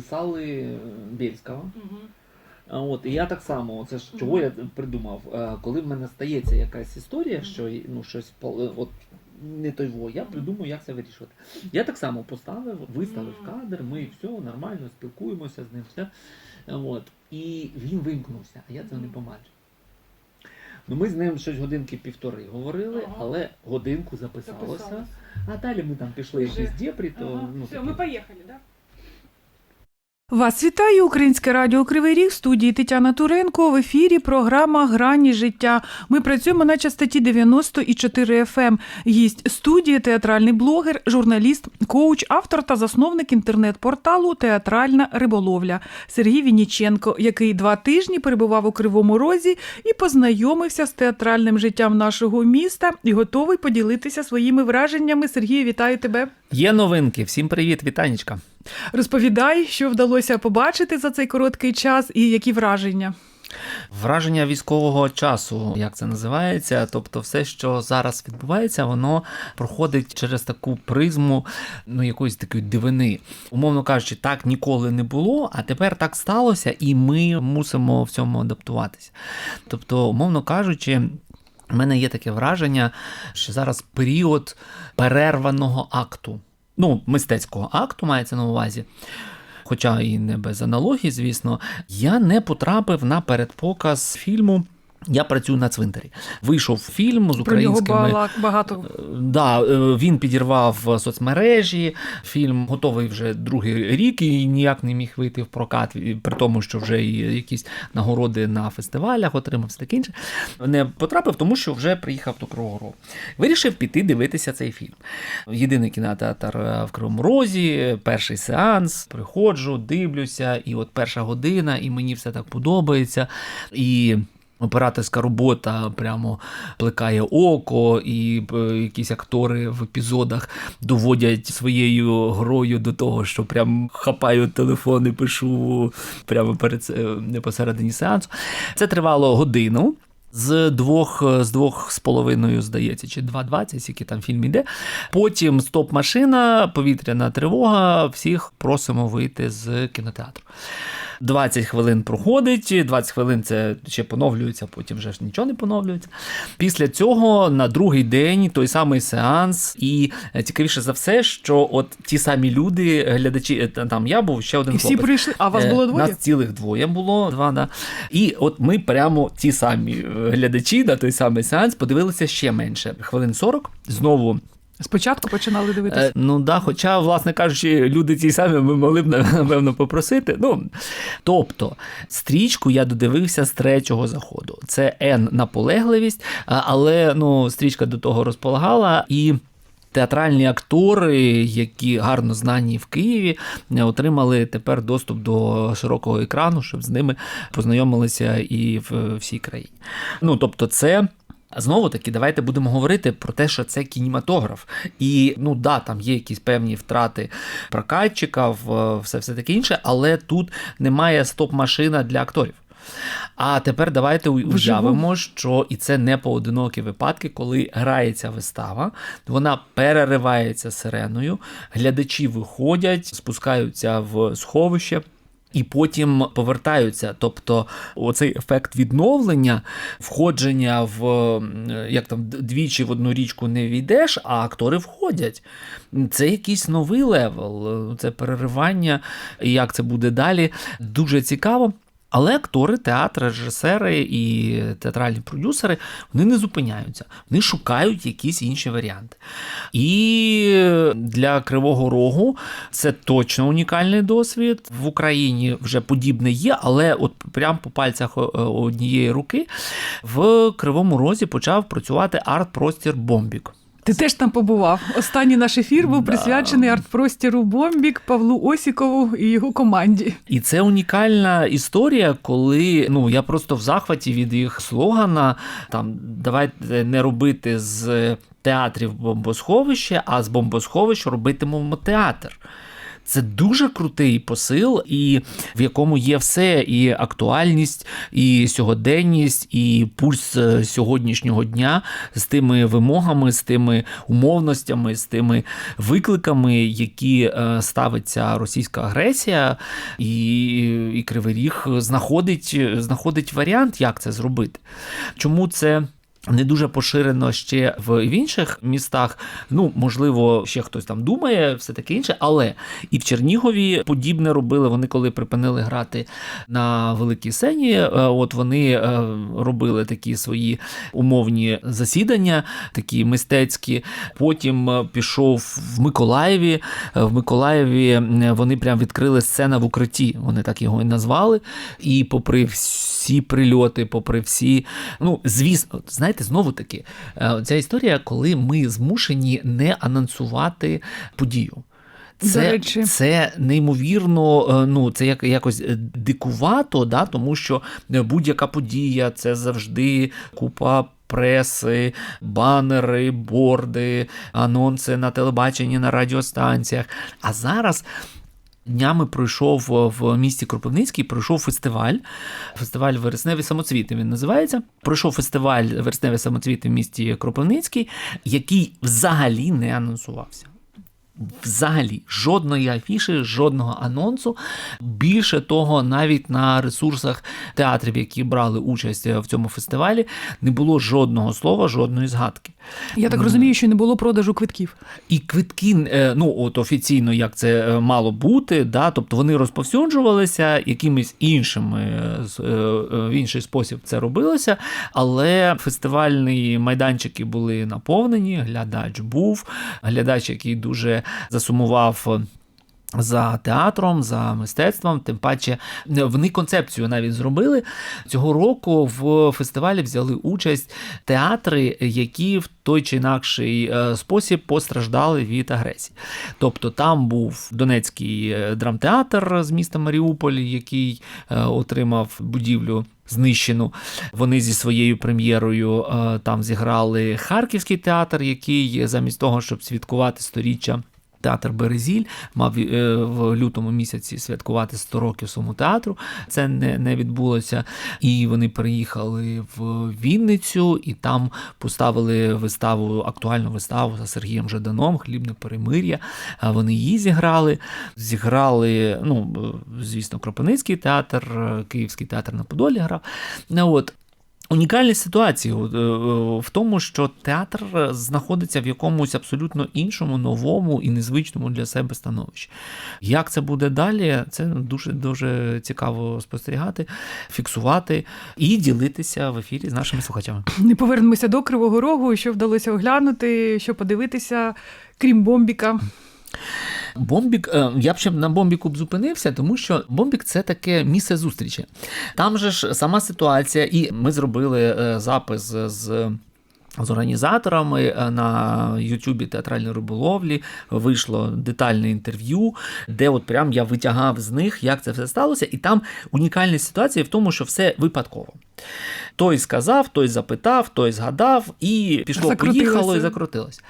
писали Бєльського. Мгм. А От, і я так само, це ж чого я придумав. Е, Коли в мене стається якась історія, що ну, щось от, не той во, я придумаю, як це вирішувати. Я так само поставив, виставив кадр, ми все нормально спілкуємося з ним. Все. От. І він вимкнувся, а я цього не побачив. Ну, ми з ним щось годинки півтори говорили, Ага. але годинку записалося. Записалось. А далі ми там пішли якісь дєпрі, то Ага. ну, Все, таке. ми поїхали, да? Вас вітає Українське радіо Кривий Ріг студії Тетяна Туренко. В ефірі програма Грані життя. Ми працюємо на частоті 94 FM. ем. Гість студії, театральний блогер, журналіст, коуч, автор та засновник інтернет-порталу Театральна риболовля Сергій Вініченко, який два тижні перебував у Кривому Розі і познайомився з театральним життям нашого міста і готовий поділитися своїми враженнями. Сергію, вітаю тебе. Є новинки. Всім привіт, вітанечка. Розповідай, що вдалося побачити за цей короткий час і які враження. Враження військового часу, як це називається, тобто все, що зараз відбувається, воно проходить через таку призму ну, якоїсь такої дивини. Умовно кажучи, так ніколи не було, а тепер так сталося, і ми мусимо в цьому адаптуватися. Тобто, умовно кажучи. У мене є таке враження, що зараз період перерваного акту, ну, мистецького акту мається на увазі. Хоча і не без аналогії, звісно, я не потрапив на передпоказ фільму. Я працюю на цвинтарі. Вийшов фільм з Про нього багато Е, Да, е, він підірвав соцмережі. Фільм готовий вже другий рік і ніяк не міг вийти в прокат, при тому, що вже і якісь нагороди на фестивалях отримав все таке інше. Не потрапив, тому що вже приїхав до Кривого Рогу. Вирішив піти дивитися цей фільм. Єдиний кінотеатр е, в Кривому Розі, перший сеанс. Приходжу, дивлюся, і от перша година, і мені все так подобається. І Операторська робота прямо плекає око, і е, якісь актори в епізодах доводять своєю грою до того, що прям хапаю телефон і пишу прямо перед не посередині сеансу. Це тривало годину. З двох з двох з половиною, здається, чи 2.20, скільки там фільм іде. Потім стоп-машина, повітряна тривога. Всіх просимо вийти з кінотеатру. 20 хвилин проходить, 20 хвилин це ще поновлюється, потім вже ж нічого не поновлюється. Після цього на другий день той самий сеанс, і е, цікавіше за все, що от ті самі люди, глядачі, е, там я був ще один і всі хлопець. прийшли. А вас Е, було двоє? Нас цілих двоє було, два, да. І от ми прямо ті самі глядачі на той самий сеанс подивилися ще менше. Хвилин 40. Знову Спочатку починали Е, дивитися. ну да, хоча, власне кажучи, люди ті самі ми могли б напевно попросити. Ну тобто, стрічку я додивився з третього заходу. Це Н наполегливість, але ну, стрічка до того розполагала і. Театральні актори, які гарно знані в Києві, е, отримали тепер доступ до широкого екрану, щоб з ними познайомилися і в всій країні. Ну тобто, це Знову таки, давайте будемо говорити про те, що це кінематограф. І ну да, там є якісь певні втрати прокатчиків, е, все, все таке інше, але тут немає стоп-машина для акторів. А тепер давайте уявимо, що і це не поодинокі випадки, коли грається вистава, вона переривається сиреною, глядачі виходять, спускаються в сховище. І потім повертаються. Тобто, оцей ефект відновлення, входження в як там двічі в одну річку не війдеш, а актори входять. Це якийсь новий левел, це переривання, і як це буде далі. Дуже цікаво. Але актори, театри, режисери і театральні продюсери вони не зупиняються, вони шукають якісь інші варіанти. І для Кривого Рогу це точно унікальний досвід. В Україні вже подібне є, але от прямо по пальцях о- однієї руки в Кривому Розі почав працювати арт-простір Бомбік. Ти теж там побував. Останній наш ефір був Да. присвячений арт-простіру Бомбік Павлу Осікову і його команді. І це унікальна історія, коли ну я просто в захваті від їх слогана. Там давайте не робити з театрів бомбосховище, а з бомбосховища робитимемо театр. Це дуже крутий посил, і в якому є все: і актуальність, і сьогоденність, і пульс е, сьогоднішнього дня з тими вимогами, з тими умовностями, з тими викликами, які е, ставить ця російська агресія, і, і Кривий Ріг знаходить, знаходить варіант, як це зробити. Чому це? Не дуже поширено ще в інших містах. Ну, можливо, ще хтось там думає, все таке інше. Але і в Чернігові подібне робили. Вони коли припинили грати на великій сцені. е, От вони е, робили такі свої умовні засідання, такі мистецькі. Потім е, пішов в Миколаєві. В Миколаєві вони прям відкрили сцена в укритті. Вони так його і назвали. І попри всі прильоти, попри всі, ну звісно, от знаєте, знову таки, е, ця історія, коли ми змушені не анонсувати подію. Це, це неймовірно, е, ну це як якось е, дикувато, да, тому що будь-яка подія це завжди купа. Преси, банери, борди, анонси на телебаченні, на радіостанціях. А зараз Днями пройшов в місті Кропивницький, пройшов фестиваль. Фестиваль Вересневі самоцвіти він називається. Пройшов фестиваль Вересневі самоцвіти в місті Кропивницький, який взагалі не анонсувався. Взагалі, жодної афіші, жодного анонсу. Більше того, навіть на ресурсах театрів, які брали участь в цьому фестивалі, не було жодного слова, жодної згадки. Я так розумію, що не було продажу квитків. І квитки, е, ну от офіційно, як це е, мало бути, да, тобто вони розповсюджувалися якимись іншими е, в інший спосіб це робилося, але фестивальні майданчики були наповнені. Глядач був, глядач, який дуже засумував. За театром, за мистецтвом, тим паче е, вони концепцію навіть зробили. Цього року в фестивалі взяли участь театри, які в той чи інакший е, спосіб постраждали від агресії. Тобто там був Донецький е, драмтеатр з міста Маріуполь, який отримав будівлю. Знищену вони зі своєю прем'єрою там зіграли Харківський театр, який замість того, щоб святкувати сторіччя Театр Березіль мав е, в лютому місяці святкувати 100 років своєму театру. Це не, не відбулося. І вони приїхали в Вінницю і там поставили виставу, актуальну виставу за Сергієм Жаданом, Хлібне перемир'я. Вони її зіграли. Зіграли, ну, звісно, Кропивницький театр, Київський театр на Подолі грав. Ну, От. Унікальність ситуації е, е, в тому, що театр знаходиться в якомусь абсолютно іншому, новому і незвичному для себе становищі. Як це буде далі, це дуже дуже цікаво спостерігати, фіксувати і ділитися в ефірі з нашими слухачами. Не повернемося до Кривого Рогу, що вдалося оглянути, що подивитися, крім бомбіка. Бомбік, е, я б ще на бомбіку б зупинився, тому що бомбік це таке місце зустрічі. Там же ж сама ситуація, і ми зробили е, запис з. З організаторами е, на Ютубі театральної риболовлі вийшло детальне інтерв'ю, де от прям я витягав з них, як це все сталося, і там унікальність ситуації в тому, що все випадково. Той сказав, той запитав, той згадав, і пішло, Закрутилося. поїхало і закрутилось.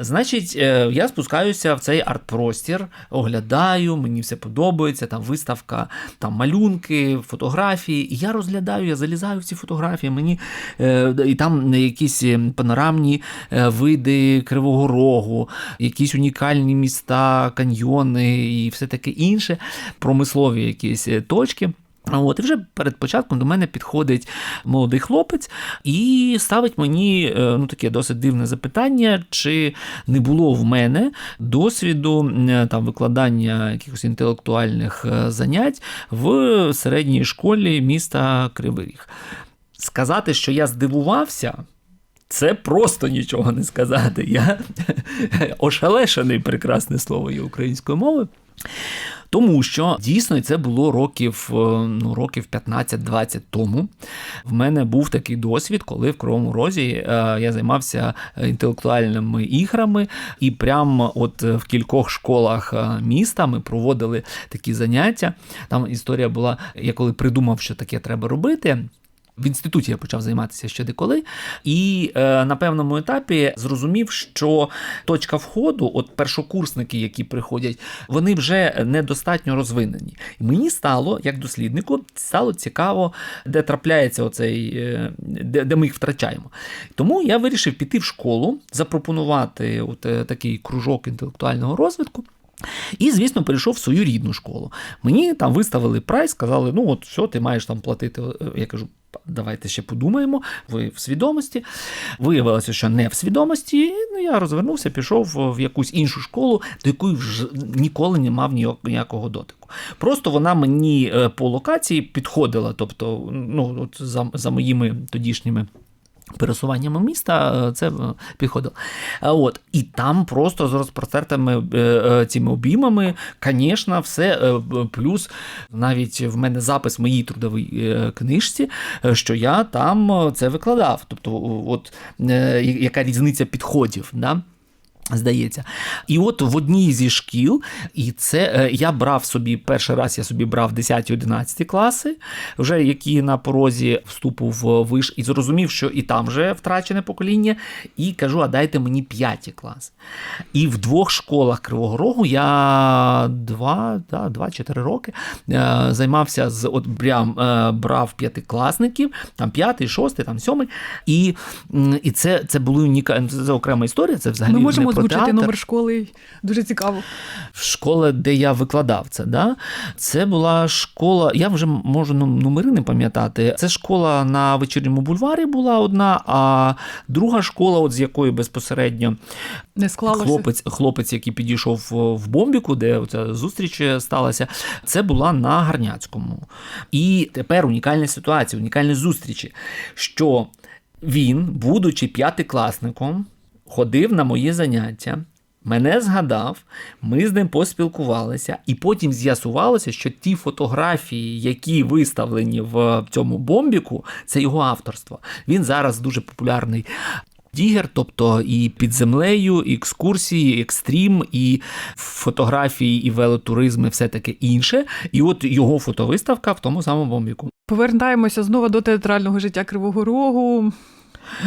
Значить, е, я спускаюся в цей арт-простір, оглядаю, мені все подобається, там виставка, там малюнки, фотографії. І я розглядаю, я залізаю в ці фотографії, мені е, і там якісь е, панорамні види Кривого Рогу, якісь унікальні міста, каньйони і все таке інше, промислові якісь точки. От, і вже перед початком до мене підходить молодий хлопець і ставить мені е, ну, таке досить дивне запитання, чи не було в мене досвіду е, там, викладання якихось інтелектуальних е, занять в середній школі міста Кривий. Сказати, що я здивувався. Це просто нічого не сказати. Я ошелешений прекрасне слово є української мови. Тому що дійсно це було років, е, ну, років 15-20 тому. В мене був такий досвід, коли в Кривому Розі е, я займався інтелектуальними іграми, і прямо от в кількох школах е, міста ми проводили такі заняття. Там історія була, я коли придумав, що таке треба робити. В інституті я почав займатися ще деколи, і е, на певному етапі зрозумів, що точка входу, от першокурсники, які приходять, вони вже недостатньо розвинені. І мені стало, як досліднику, стало цікаво, де трапляється оцей, е, де, де ми їх втрачаємо. Тому я вирішив піти в школу, запропонувати от, е, такий кружок інтелектуального розвитку. І, звісно, перейшов в свою рідну школу. Мені там виставили прайс, сказали, ну от все, ти маєш там платити. Я кажу, давайте ще подумаємо, ви в свідомості. Виявилося, що не в свідомості. Ну, я розвернувся, пішов в якусь іншу школу, до якої вже ніколи не мав ніякого дотику. Просто вона мені е, по локації підходила, тобто, ну, от за, за моїми тодішніми. Пересуваннями міста е, це е, підходило. От. І там просто з розпростертими е, цими обіймами, звісно, все. Плюс навіть в мене запис в моїй трудовій книжці, що я там це викладав. Тобто, от яка різниця підходів. Да? Здається, і от в одній зі шкіл, і це е, я брав собі перший раз, я собі брав 10-11 класи, вже які на порозі вступу в виш, і зрозумів, що і там вже втрачене покоління. І кажу: а дайте мені 5 клас. І в двох школах Кривого Рогу я 2 да, 2-4 роки е, займався з от прям е, брав п'ятикласників, там п'ятий, шостий, там сьомий. І і це це були унікальні це окрема історія. Це взагалі. Ми можемо озвучити номер школи. Дуже цікаво. Школа, де я викладав це, да? це була школа. Я вже можу номери не пам'ятати. Це школа на вечірньому бульварі була одна, а друга школа, от з якої безпосередньо не склалося. хлопець, хлопець, який підійшов в Бомбіку, де ця зустріч сталася, це була на Гарняцькому. І тепер унікальна ситуація, унікальні зустрічі, що він, будучи п'ятикласником, ходив на мої заняття, мене згадав, ми з ним поспілкувалися, і потім з'ясувалося, що ті фотографії, які виставлені в цьому бомбіку, це його авторство. Він зараз дуже популярний. Дігер, тобто і під землею, і екскурсії, і екстрім, і фотографії, і велотуризм, і все таке інше. І от його фотовиставка в тому самому бомбіку. Повертаємося знову до театрального життя Кривого Рогу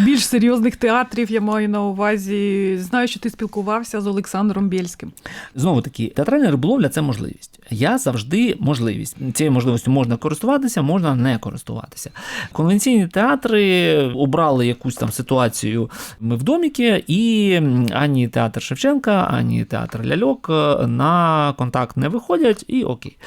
більш серйозних театрів я маю на увазі. Знаю, що ти спілкувався з Олександром Бєльським. Знову таки, театральна риболовля це можливість. Я завжди можливість. Цією можливістю можна користуватися, можна не користуватися. Конвенційні театри обрали якусь там ситуацію. Ми в доміки, і ані театр Шевченка, ані театр Ляльок на контакт не виходять, і окей.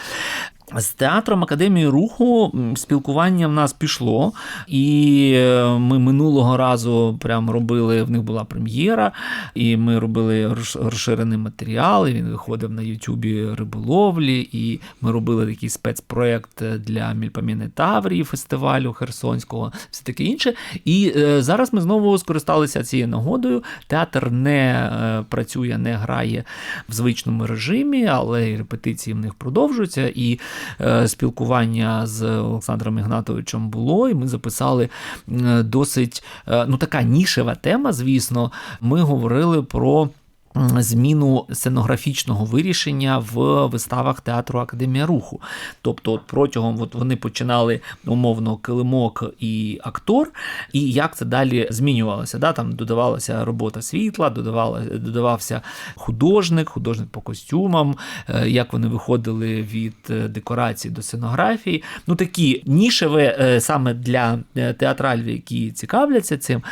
З театром Академії руху спілкування в нас пішло, і е, ми минулого разу прямо робили. В них була прем'єра, і ми робили розширений матеріал. і Він виходив на Ютубі риболовлі, і ми робили такий спецпроект для Мільпаміни Таврії фестивалю Херсонського, все таке інше. І е, зараз ми знову скористалися цією нагодою. Театр не е, працює, не грає в звичному режимі, але репетиції в них продовжуються. І спілкування з Олександром Ігнатовичем було, і ми записали досить е, ну така нішева тема. Звісно, ми говорили про зміну сценографічного вирішення в виставах театру Академія Руху. Тобто, от протягом от вони починали умовно килимок і актор, і як це далі змінювалося. Да? Там додавалася робота світла, додавалася, додавався художник, художник по костюмам, е, як вони виходили від е, декорації до сценографії. Ну такі нішеве е, саме для театралів, які цікавляться цим.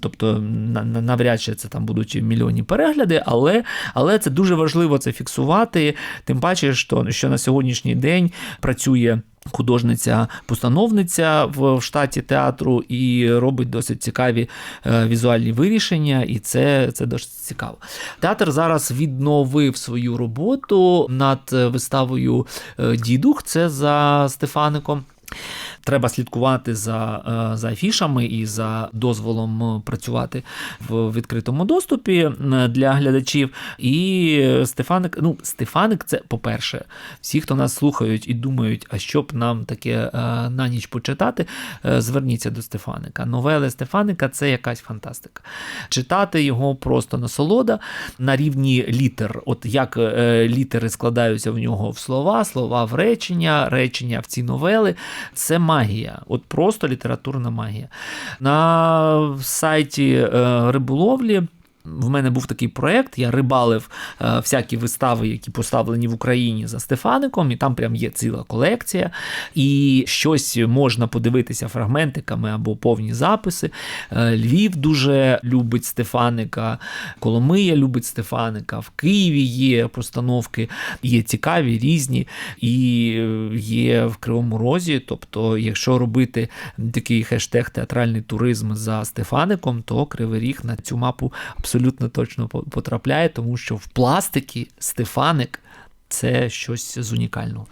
Тобто, навряд чи це там будуть мільйонні перегляди але але це дуже важливо це фіксувати. Тим паче, що, що на сьогоднішній день працює. Художниця-постановниця в штаті театру і робить досить цікаві е, візуальні вирішення, і це це досить цікаво. Театр зараз відновив свою роботу над виставою е, Дідух. Це за Стефаником. Треба слідкувати за е, за афішами і за дозволом е, працювати в відкритому доступі для глядачів. І Стефаник, ну, Стефаник, це, по-перше, всі, хто нас слухають і думають, а що б нам таке е, на ніч почитати, зверніться до Стефаника. Новели Стефаника це якась фантастика. Читати його просто насолода на рівні літер. От як літери складаються в нього в слова, слова в речення, речення в ці новели. Це магія. От просто літературна магія. На сайті е, риболовлі. В мене був такий проєкт, я рибалив е, всякі вистави, які поставлені в Україні за Стефаником, і там прям є ціла колекція. І щось можна подивитися фрагментиками або повні записи. Е, Львів дуже любить Стефаника, Коломия любить Стефаника, в Києві є постановки, є цікаві, різні, і е, є в Кривому Розі. Тобто, якщо робити такий хештег театральний туризм за Стефаником, то Кривий Ріг на цю мапу абсолютно точно потрапляє, тому що в пластикі Стефаник. Це щось з унікального.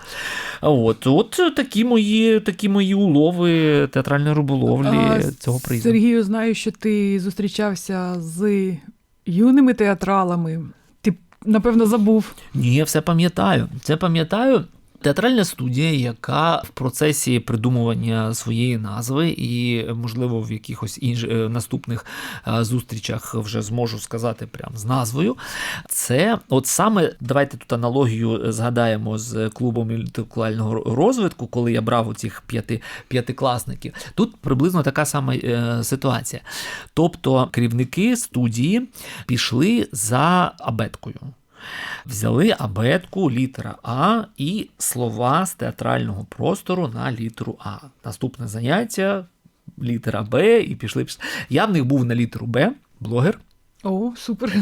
От, от такі мої, такі мої улови театральної риболовлі А, цього приїзду. Сергію, знаю, що ти зустрічався з юними театралами. Ти, напевно, забув. Ні, я все пам'ятаю. Це пам'ятаю. Театральна студія, яка в процесі придумування своєї назви, і, можливо, в якихось інш... е, наступних е, зустрічах вже зможу сказати прямо з назвою. Це от саме давайте тут аналогію згадаємо з клубом інтелектуального розвитку, коли я брав оцих п'яти, п'ятикласників. Тут приблизно така сама е, ситуація. Тобто керівники студії пішли за абеткою. Взяли абетку, літера А і слова з театрального простору на літеру А. Наступне заняття літера Б, і пішли. Я в них був на літеру Б, блогер. О, супер.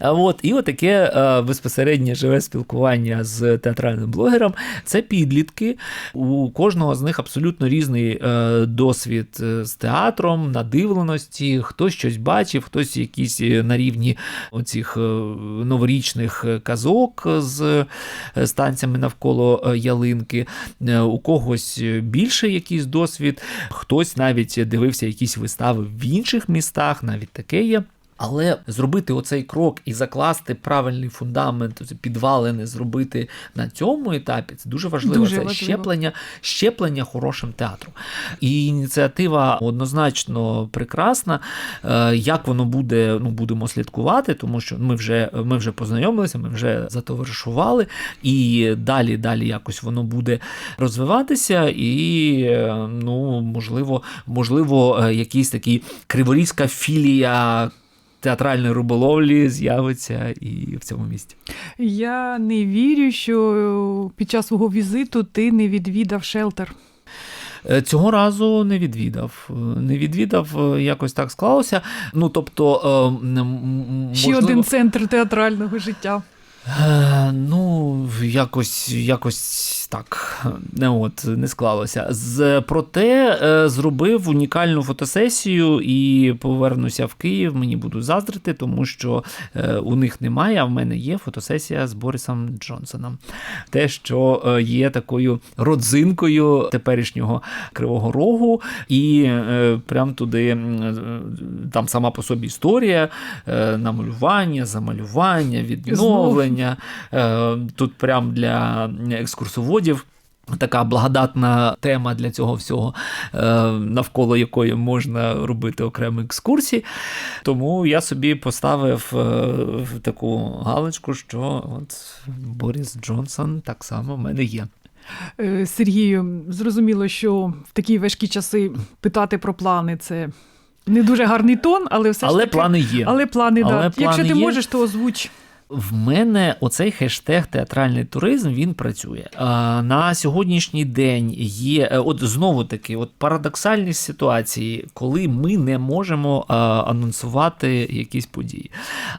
От, і отаке безпосереднє живе спілкування з театральним блогером. Це підлітки. У кожного з них абсолютно різний е, досвід е, з театром, надивленості. Хтось щось бачив, хтось якісь е, на рівні оцих новорічних казок з станціями навколо ялинки. У когось більше якийсь досвід, хтось навіть дивився якісь вистави в інших містах, навіть таке є. Але зробити оцей крок і закласти правильний фундамент, підвалини зробити на цьому етапі, це дуже важливо. Дуже це важливо. щеплення, щеплення хорошим театром. І ініціатива однозначно прекрасна. Е, Як воно буде, ну будемо слідкувати, тому що ми вже, ми вже познайомилися, ми вже затоваришували, і далі, далі якось воно буде розвиватися, і е, ну, можливо, можливо, е, якийсь такий криворізька філія. Театральної риболовлі з'явиться і в цьому місті. Я не вірю, що під час свого візиту ти не відвідав шелтер. Е, Цього разу не відвідав. Е, Не відвідав, е, якось так склалося. Ну, тобто, е, м- м- Ще один центр театрального життя. Е, Ну, якось, якось так, от не склалося. З, проте е, зробив унікальну фотосесію і повернуся в Київ. Мені буду заздрити, тому що е, у них немає, а в мене є фотосесія з Борисом Джонсоном. Те, що е, є такою родзинкою теперішнього Кривого Рогу, і прям туди там сама по собі історія, намалювання, замалювання, відновлення. Тут прям для екскурсоводів. Така благодатна тема для цього всього, е, навколо якої можна робити окремі екскурсії. Тому я собі поставив е, таку галочку, що от Борис Джонсон так само в мене є. Е, Сергію, зрозуміло, що в такі важкі часи питати про плани це не дуже гарний тон, але все ж Але таки. плани є. Але плани, Але да. плани Якщо ти є. можеш, то озвуч. В мене оцей хештег театральний туризм він працює. На сьогоднішній день є е, от знову таки, от парадоксальні ситуації, коли ми не можемо анонсувати якісь події.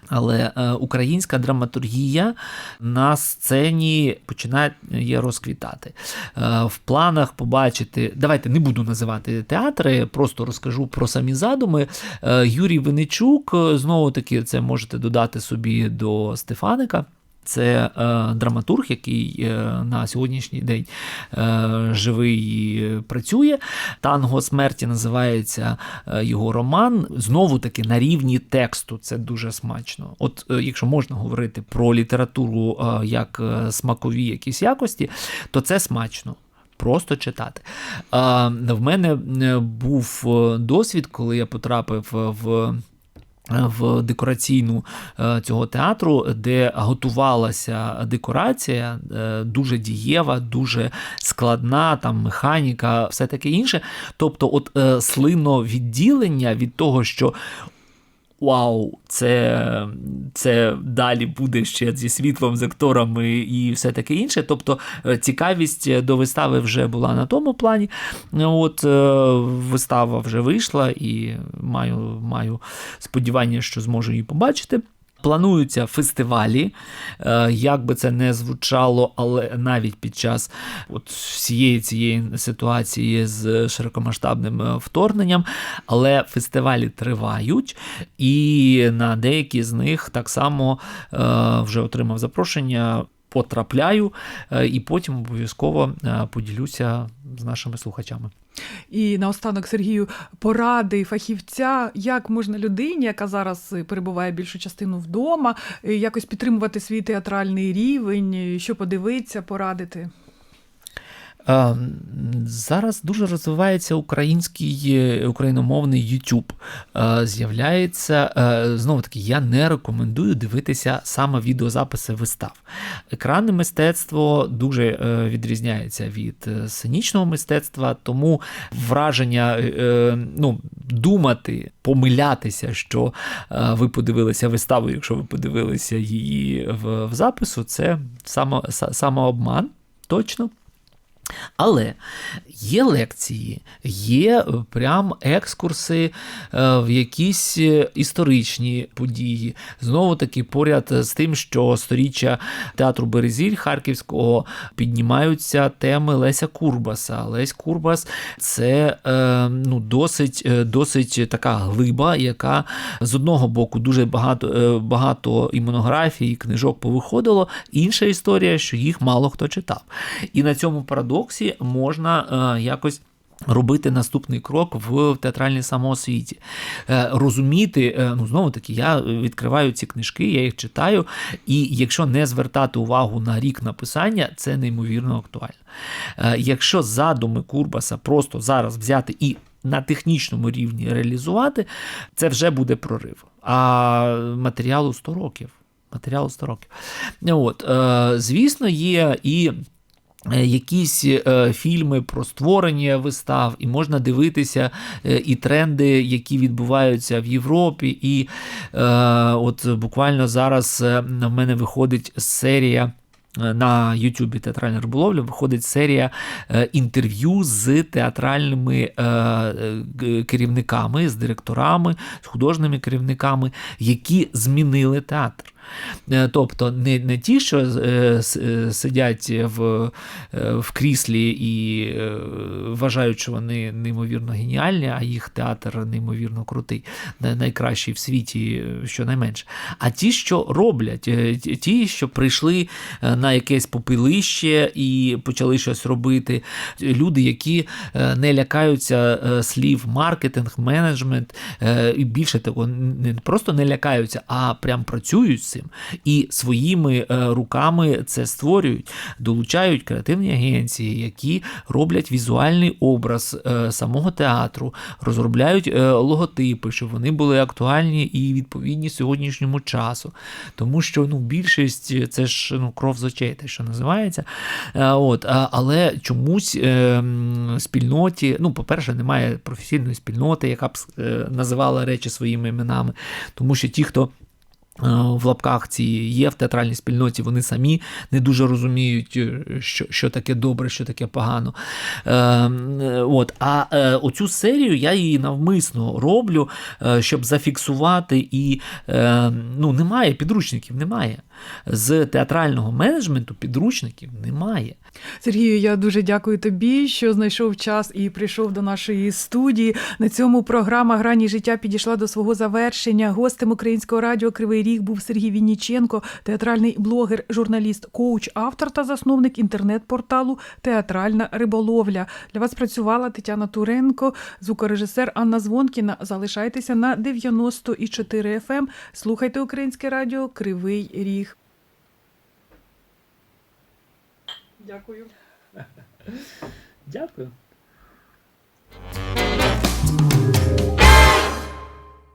Але е, українська драматургія на сцені починає розквітати. Е, в планах побачити, давайте не буду називати театри, просто розкажу про самі задуми. Юрій Винничук, е, знову таки, це можете додати собі до Стефаника. Це е, драматург, який е, на сьогоднішній день е, живий працює. Танго смерті називається е, його роман. Знову таки на рівні тексту. Це дуже смачно. От е, якщо можна говорити про літературу е, як смакові якісь якості, то це смачно. Просто читати. В мене був досвід, коли я потрапив в В декораційну е, цього театру, де готувалася декорація, е, дуже дієва, дуже складна, там механіка, все таке інше. Тобто, от слино слиновідділення від того, що Вау, це, це далі буде ще зі світлом, з акторами і все таке інше. Тобто е, цікавість до вистави вже була на тому плані. От е, вистава вже вийшла і маю, маю сподівання, що зможу її побачити. Плануються фестивалі, е, як би це не звучало, але навіть під час от всієї цієї ситуації з широкомасштабним е, вторгненням, але фестивалі тривають, і на деякі з них так само е, вже отримав запрошення. Потрапляю е, і потім обов'язково е, поділюся з нашими слухачами. І наостанок Сергію поради фахівця, як можна людині, яка зараз перебуває більшу частину вдома, е, якось підтримувати свій театральний рівень, е, що подивитися, порадити. Зараз дуже розвивається український е, україномовний YouTube. З'являється е, знову таки, я не рекомендую дивитися саме відеозаписи вистав. Екранне мистецтво дуже е, відрізняється від сценічного мистецтва, тому враження ну, думати, помилятися, що ви подивилися виставу, якщо ви подивилися її в, в запису, це само, самообман, точно. Але є лекції, є е, прям екскурси е, в якісь е, історичні події. Знову таки, поряд з тим, що сторіччя театру Березіль Харківського піднімаються теми Леся Курбаса. Лесь Курбас це ну, досить, досить така глиба, яка з одного боку дуже багато, багато і монографій, і книжок повиходило. Інша історія, що їх мало хто читав. І на цьому парадоксі можна е, якось. Робити наступний крок в театральній самоосвіті, Е, розуміти, е, ну знову таки, я відкриваю ці книжки, я їх читаю, і якщо не звертати увагу на рік написання, це неймовірно актуально. Якщо задуми Курбаса просто зараз взяти і на технічному рівні реалізувати, це вже буде прорив. А матеріалу 100 років. Матеріалу 100 років. От, звісно, є і. Е, Якісь е, фільми про створення вистав, і можна дивитися е, і тренди, які відбуваються в Європі. І е, от буквально зараз е, в мене виходить серія. е, На Ютубі театральна риболовля виходить серія інтерв'ю з театральними керівниками, з директорами, з художніми керівниками, які змінили театр. Е, Тобто не, не ті, що е, е, сидять в, в кріслі і вважають, що вони неймовірно геніальні, а їх театр неймовірно крутий, найкращий в світі, щонайменше. А ті, що роблять, ті- що прийшли на якесь попелище і почали щось робити, люди, які не лякаються слів маркетинг, менеджмент, і більше того, не просто не лякаються, а прям працюють цим і своїми е, руками це створюють, долучають креативні агенції, які роблять візуальний образ е, самого театру, розробляють е, логотипи, щоб вони були актуальні і відповідні сьогоднішньому часу. Тому що ну, більшість це ж ну, кров з очей, те, що називається. От, але чомусь спільноті, ну, по-перше, немає професійної спільноти, яка б називала речі своїми іменами, тому що ті, хто. Е, В лапках ці є в театральній спільноті, вони самі не дуже розуміють, е, що, що таке добре, що таке погано. Е, е, от. А е, оцю серію я її навмисно роблю, е, щоб зафіксувати, і е, ну, немає підручників, немає. З театрального менеджменту підручників немає. Сергію, я дуже дякую тобі, що знайшов час і прийшов до нашої студії. На цьому програма Грані життя підійшла до свого завершення. Гостем українського радіо Кривий Ріг був Сергій Вінніченко, театральний блогер, журналіст, коуч, автор та засновник інтернет-порталу Театральна риболовля. Для вас працювала Тетяна Туренко, звукорежисер Анна Звонкіна. Залишайтеся на 90,4 FM. ем. Слухайте українське радіо Кривий Ріг. Дякую. Дякую.